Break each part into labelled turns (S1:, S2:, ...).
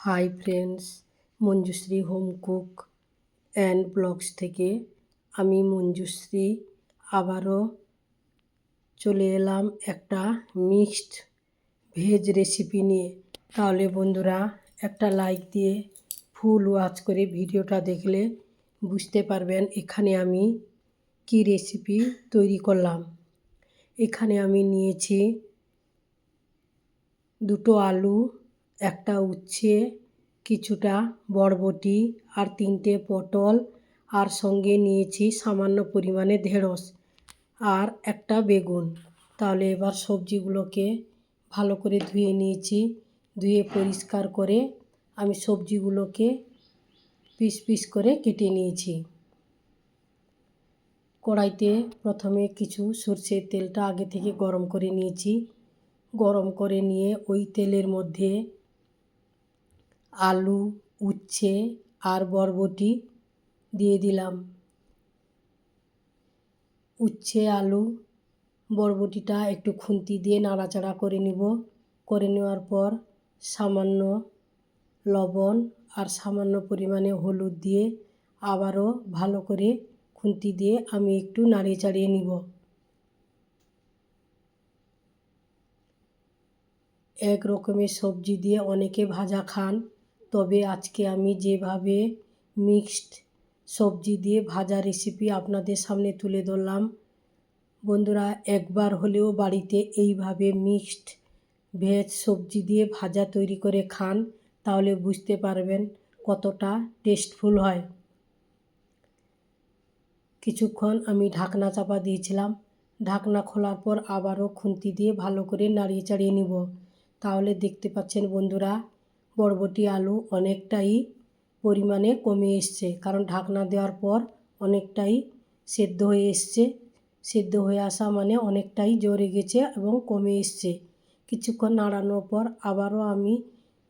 S1: Hi friends, Manjushree home cook and blogs থেকে আমি মঞ্জুশ্রী আবারও চলে এলাম একটা মিক্সড ভেজ রেসিপি নিয়ে। তাহলে বন্ধুরা, একটা লাইক দিয়ে ফুল ওয়াচ করে ভিডিওটা দেখলে বুঝতে পারবেন এখানে আমি কি রেসিপি তৈরি করলাম। এখানে আমি নিয়েছি দুটো আলু একটা উচ্ছে, কিছুটা বরবটি আর তিনটে পটল আর সঙ্গে নিয়েছি সামান্য পরিমাণে ঢেঁড়স আর একটা বেগুন। তাহলে এবার সবজিগুলোকে ভালো করে ধুয়ে নিয়েছি, ধুয়ে পরিষ্কার করে আমি সবজিগুলোকে পিস পিস করে কেটে নিয়েছি। কড়াইতে প্রথমে কিছু সর্ষের তেলটা আগে থেকে গরম করে নিয়েছি। গরম করে নিয়ে ওই তেলের মধ্যে আলু, উচ্ছে আর বরবটি দিয়ে দিলাম। উচ্ছে, আলু, বরবটিটা একটু খুন্তি দিয়ে নাড়াচাড়া করে নিব। করে নেওয়ার পর সামান্য লবণ আর সামান্য পরিমাণে হলুদ দিয়ে আবারও ভালো করে খুন্তি দিয়ে আমি একটু নাড়িয়ে চাড়িয়ে নিব। এক রকমের সবজি দিয়ে অনেকে ভাজা খান। তবে আজকে আমি যেভাবে মিক্সড সবজি দিয়ে ভাজা রেসিপি আপনাদের সামনে তুলে ধরলাম, বন্ধুরা একবার হলেও বাড়িতে এইভাবে মিক্সড ভেজ সবজি দিয়ে ভাজা তৈরি করে খান, তাহলে বুঝতে পারবেন কতটা টেস্টফুল হয়। কিছুক্ষণ আমি ঢাকনা চাপা দিয়েছিলাম, ঢাকনা খোলার পর আবারও খুন্তি দিয়ে ভালো করে নাড়িয়ে চাড়িয়ে নিব। তাহলে দেখতে পাচ্ছেন বন্ধুরা বরবটি আলু অনেকটাই পরিমাণে কমে এসছে। কারণ ঢাকনা দেওয়ার পর অনেকটাই সেদ্ধ হয়ে এসছে। সেদ্ধ হয়ে আসা মানে অনেকটাই জোরে গেছে এবং কমে এসছে। কিছুক্ষণ নাড়ানোর পর আবারও আমি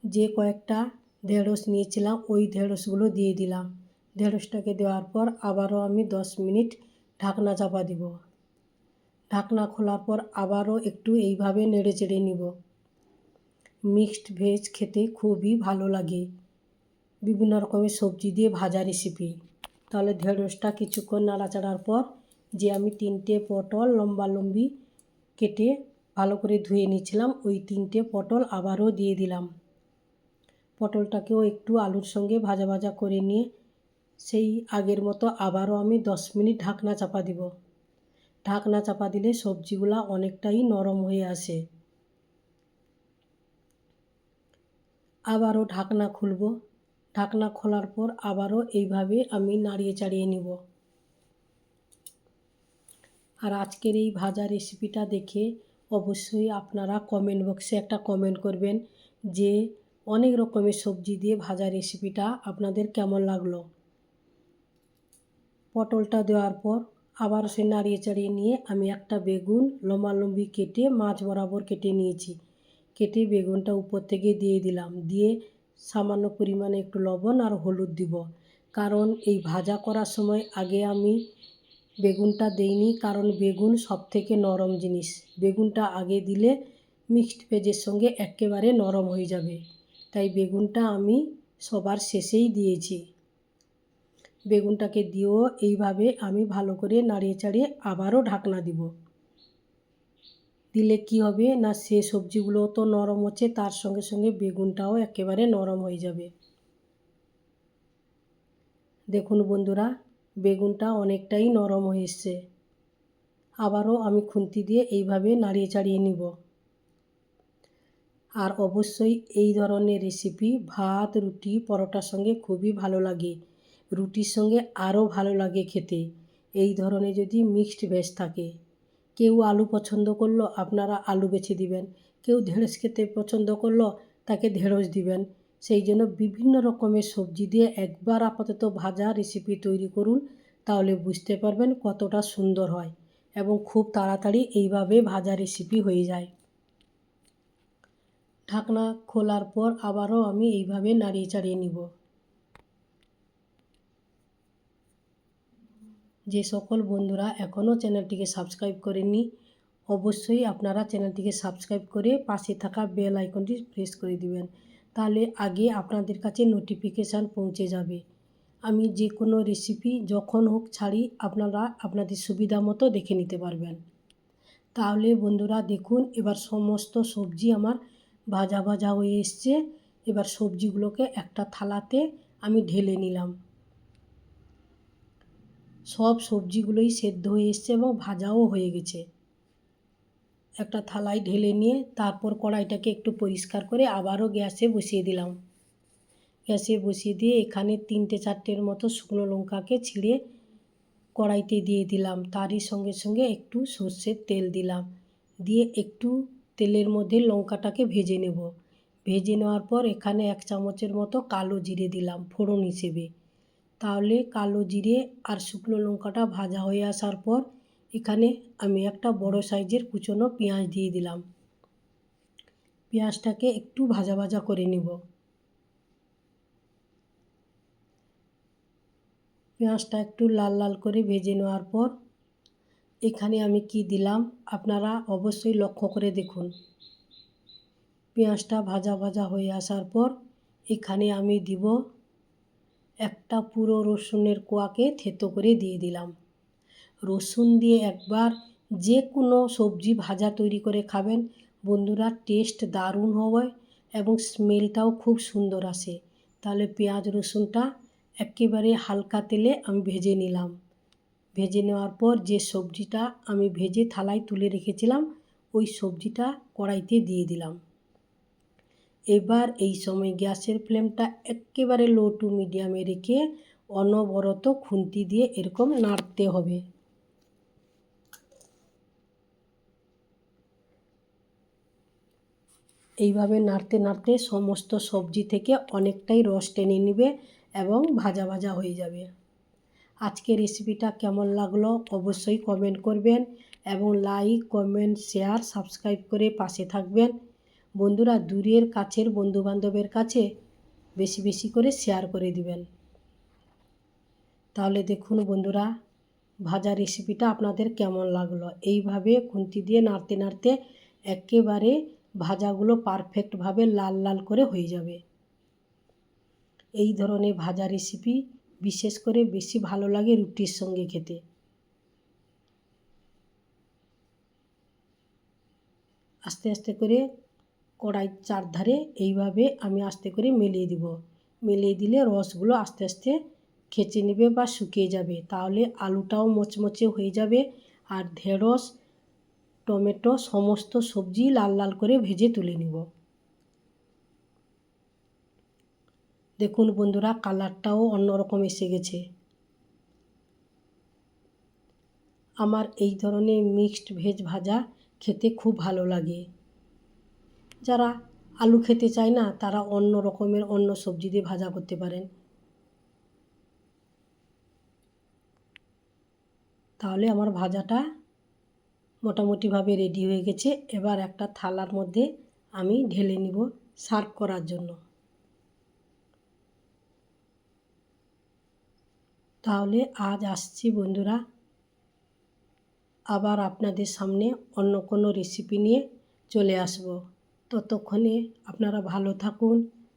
S1: যে কয়েকটা ঢেঁড়স নিয়েছিলাম, ওই ঢেঁড়সগুলো দিয়ে দিলাম। ঢেঁড়সটাকে দেওয়ার পর আবারও আমি দশ মিনিট ঢাকনা চাপা দিব। ঢাকনা খোলার পর আবারও একটু এইভাবে নেড়ে চেড়ে নিব। মিক্সড ভেজ খেতে খুবই ভালো লাগে। বিভিন্ন রকমের সবজি দিয়ে ভাজা রেসিপি তাহলে ঢেঁড়সটা কিছুক্ষণ নাড়াচাড়ার পর যে আমি তিনটে পটল লম্বা লম্বি কেটে ভালো করে ধুয়ে নিয়েছিলাম, ওই তিনটে পটল আবারও দিয়ে দিলাম। পটলটাকেও একটু আলুর সঙ্গে ভাজা ভাজা করে নিয়ে সেই আগের মতো আবারও আমি দশ মিনিট ঢাকনা চাপা দিব। ঢাকনা চাপা দিলে সবজিগুলা অনেকটাই নরম হয়ে আসে। আবারও ঢাকনা খুলব। ঢাকনা খোলার পর আবারও এইভাবে আমি নাড়িয়ে চাড়িয়ে নিব। আর আজকের এই ভাজা রেসিপিটা দেখে অবশ্যই আপনারা কমেন্ট বক্সে একটা কমেন্ট করবেন যে অনেক রকমের সবজি দিয়ে ভাজা রেসিপিটা আপনাদের কেমন লাগল। পটলটা দেওয়ার পর আবার সে নাড়িয়ে চাড়িয়ে নিয়ে আমি একটা বেগুন লম্বালম্বি কেটে মাছ বরাবর কেটে নিয়েছি। কেটে বেগুনটা উপর থেকে দিয়ে দিলাম। দিয়ে সামান্য পরিমাণে একটু লবণ আর হলুদ দিব। কারণ এই ভাজা করার সময় আগে আমি বেগুনটা দেইনি, কারণ বেগুন সব থেকে নরম জিনিস। বেগুনটা আগে দিলে মিক্সড ভেজের সঙ্গে একেবারে নরম হয়ে যাবে। তাই বেগুনটা আমি সবার শেষেই দিয়েছি। বেগুনটাকে দিয়েও এইভাবে আমি ভালো করে নাড়িয়ে চাড়িয়ে আবারও ঢাকনা দিব। দিলে কি হবে? না সে সবজিগুলো তো নরম হচ্ছে, তার সঙ্গে সঙ্গে বেগুনটাও একেবারে নরম হয়ে যাবে। দেখুন বন্ধুরা, বেগুনটা অনেকটাই নরম হয়ে এসছে। আবারও আমি খুন্তি দিয়ে এইভাবে নাড়িয়ে চাড়িয়ে নিব। আর অবশ্যই এই ধরনের রেসিপি ভাত, রুটি, পরোটার সঙ্গে খুবই ভালো লাগে। রুটির সঙ্গে আরও ভালো লাগে খেতে। এই ধরনের যদি মিক্সড ভেজ থাকে। কেউ আলু পছন্দ করল, আপনারা আলু বেছে দিবেন। কেউ ঢেঁড়স খেতে পছন্দ করল, তাকে ঢেঁড়স দিবেন। সেই জন্য বিভিন্ন রকমের সবজি দিয়ে একবার আপাতত ভাজা রেসিপি তৈরি করুন, তাহলে বুঝতে পারবেন কতটা সুন্দর হয় এবং খুব তাড়াতাড়ি এইভাবে ভাজা রেসিপি হয়ে যায়। ঢাকনা খোলার পর আবারও আমি এইভাবে নাড়িয়ে চাড়িয়ে নিব। যে সকল বন্ধুরা এখনও চ্যানেলটিকে সাবস্ক্রাইব করেননি, অবশ্যই আপনারা চ্যানেলটিকে সাবস্ক্রাইব করে পাশে থাকা বেল আইকনটি প্রেস করে দিবেন, তাহলে আগে আপনাদের কাছে নোটিফিকেশান পৌঁছে যাবে। আমি যে কোনো রেসিপি যখন হোক ছাড়ি আপনারা আপনাদের সুবিধা মতো দেখে নিতে পারবেন। তাহলে বন্ধুরা দেখুন, এবার সমস্ত সবজি আমার ভাজা ভাজা হয়ে এসছে। এবার সবজিগুলোকে একটা থালাতে আমি ঢেলে নিলাম। সব সবজিগুলোই সেদ্ধ হয়ে এসছে এবং ভাজাও হয়ে গেছে। একটা থালায় ঢেলে নিয়ে তারপর কড়াইটাকে একটু পরিষ্কার করে আবারও গ্যাসে বসিয়ে দিলাম। গ্যাসে বসিয়ে দিয়ে এখানে তিনটে চারটের মতো শুকনো লঙ্কাকে ছিঁড়ে কড়াইতে দিয়ে দিলাম। তারই সঙ্গে সঙ্গে একটু সর্ষের তেল দিলাম। দিয়ে একটু তেলের মধ্যে লঙ্কাটাকে ভেজে নেব। ভেজে নেওয়ার পর এখানে এক চামচের মতো কালো জিরে দিলাম, ফোড়ন হিসেবে। তাহলে কালো জিরে আর শুকনো লঙ্কাটা ভাজা হয়ে আসার পর এখানে আমি একটা বড় সাইজের কুচনো পেঁয়াজ দিয়ে দিলাম। পেঁয়াজটাকে একটু ভাজা ভাজা করে নেব। পেঁয়াজটা একটু লাল লাল করে ভেজে নেওয়ার পর এখানে আমি কি দিলাম আপনারা অবশ্যই লক্ষ্য করে দেখুন। পেঁয়াজটা ভাজা ভাজা হয়ে আসার পর এখানে আমি দিব একটা পুরো রসুনের কোয়াকে থেতো করে দিয়ে দিলাম। রসুন দিয়ে একবার যে কোনো সবজি ভাজা তৈরি করে খাবেন। বন্ধুরা, টেস্ট দারুণ হবে এবং স্মেলটাও খুব সুন্দর আসে। তাহলে পেঁয়াজ রসুনটা একেবারে হালকা তেলে আমি ভেজে নিলাম। ভেজে নেওয়ার পর যে সবজিটা আমি ভেজে থালায় তুলে রেখেছিলাম, ওই সবজিটা কড়াইতে দিয়ে দিলাম। এবার এই সময় গ্যাসের ফ্লেমটা একেবারে লো টু মিডিয়ামে রেখে অনবরত খুন্তি দিয়ে এরকম নাড়তে হবে। এইভাবে নাড়তে নাড়তে সমস্ত সবজি থেকে অনেকটাই রস টেনে নেবে এবং ভাজা ভাজা হয়ে যাবে। আজকে রেসিপিটা কেমন লাগল অবশ্যই কমেন্ট করবেন এবং লাইক কমেন্ট শেয়ার সাবস্ক্রাইব করে পাশে থাকবেন। বন্ধুরা দূরের কাছের বন্ধুবান্ধবের কাছে বেশি বেশি করে শেয়ার করে দিবেন। তাহলে দেখুন বন্ধুরা, ভাজা রেসিপিটা আপনাদের কেমন লাগল? এইভাবে খুন্তি দিয়ে নাড়তে নাড়তে একেবারে ভাজাগুলো পারফেক্টভাবে লাল লাল করে হয়ে যাবে। এই ধরনের ভাজা রেসিপি বিশেষ করে বেশি ভালো লাগে রুটির সঙ্গে খেতে। আস্তে আস্তে করে কড়াই চারধারে এইভাবে আমি আস্তে করে মিলিয়ে দিব। মিলিয়ে দিলে রসগুলো আস্তে আস্তে খেচে নেবে বা শুকিয়ে যাবে। তাহলে আলুটাও মচমচে হয়ে যাবে আর ঢেঁড়স, টমেটো সমস্ত সবজি লাল লাল করে ভেজে তুলে নিব। দেখুন বন্ধুরা, কালারটাও অন্যরকম এসে গেছে। আমার এই ধরনের মিক্সড ভেজ ভাজা খেতে খুব ভালো লাগে। যারা আলু খেতে চায় না, তারা অন্য রকমের অন্য সবজি দিয়ে ভাজা করতে পারেন। তাহলে আমার ভাজাটা মোটামুটিভাবে রেডি হয়ে গেছে। এবার একটা থালার মধ্যে আমি ঢেলে নিব সার্ভ করার জন্য। তাহলে আজ আসছি বন্ধুরা। আবার আপনাদের সামনে অন্য কোনো রেসিপি নিয়ে চলে আসব। ততক্ষণে আপনারা ভালো থাকুন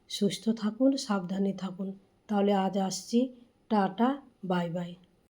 S1: সুস্থ থাকুন সাবধানে থাকুন। তাহলে আজ আসছি। Tata bye bye.